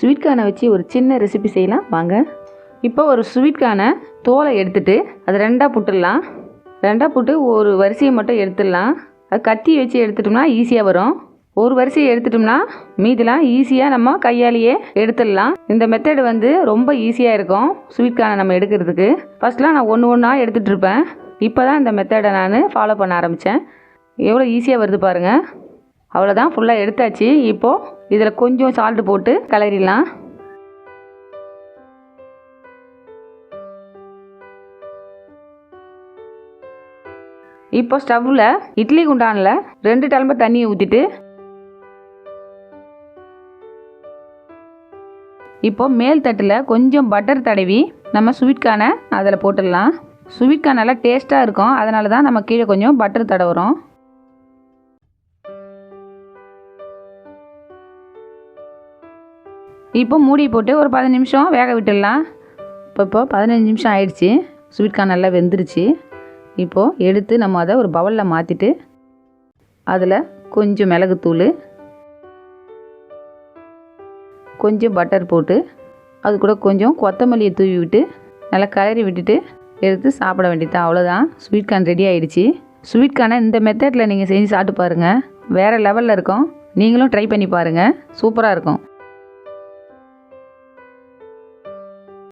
Sweet கார்னை வச்சு ஒரு சின்ன ரெசிபி செய்யலாம். வாங்க. இப்போ ஒரு ஸ்வீட் கார்னை தோலை எடுத்துட்டு அது ரெண்டாக புட்டுடலாம். ரெண்டாக புட்டு ஒரு வரிசையை மட்டும் எடுத்துடலாம். அது கத்தி வச்சு எடுத்துட்டோம்னா ஈஸியாக வரும். ஒரு வரிசையை எடுத்துட்டோம்னா மீதிலாம் ஈஸியாக நம்ம கையாலேயே எடுத்துடலாம். இந்த மெத்தடு வந்து ரொம்ப ஈஸியாக இருக்கும் ஸ்வீட் கார்னை நம்ம எடுக்கிறதுக்கு. ஃபஸ்ட்லாம் நான் ஒன்று ஒன்றா எடுத்துகிட்ருப்பேன் இப்போ தான் இந்த மெத்தடை நான் ஃபாலோ பண்ண ஆரம்பித்தேன் எவ்வளோ ஈஸியாக வருது பாருங்கள் அவ்வளோதான் ஃபுல்லாக எடுத்தாச்சு. இப்போது இதில் கொஞ்சம் சால்ட்டு போட்டு கிளறிடலாம். இப்போ ஸ்டவ்வில் இட்லி குண்டானில் ரெண்டு டலம்பு தண்ணியை ஊற்றிட்டு இப்போ மேல் தட்டில் கொஞ்சம் பட்டர் தடவி நம்ம ஸ்வீட் அதில் போட்டுடலாம். ஸ்வீட்கான் நல்லா டேஸ்ட்டாக இருக்கும். அதனால தான் நம்ம கீழே கொஞ்சம் பட்டர் தடவுறோம். இப்போ மூடி போட்டு ஒரு பதினஞ்சு நிமிஷம் வேக விட்டுடலாம். இப்போ இப்போ பதினஞ்சு நிமிஷம் ஆயிடுச்சு. ஸ்வீட் கார்ன் நல்லா வெந்துருச்சு. இப்போது எடுத்து நம்ம அதை ஒரு பவுலில் மாற்றிட்டு அதில் கொஞ்சம் மிளகுத்தூள் கொஞ்சம் பட்டர் போட்டு அது கூட கொஞ்சம் கொத்தமல்லியை தூவி விட்டு நல்லா கலரி விட்டுட்டு எடுத்து சாப்பிட வேண்டியது அவ்வளோதான் ஸ்வீட் கார்ன் ரெடி ஆகிடுச்சு ஸ்வீட் கார்னை இந்த மெத்தடில் நீங்கள் செஞ்சு சாப்பிட்டு பாருங்கள் வேறு லெவலில் இருக்கும். நீங்களும் ட்ரை பண்ணி பாருங்கள் சூப்பராக இருக்கும்.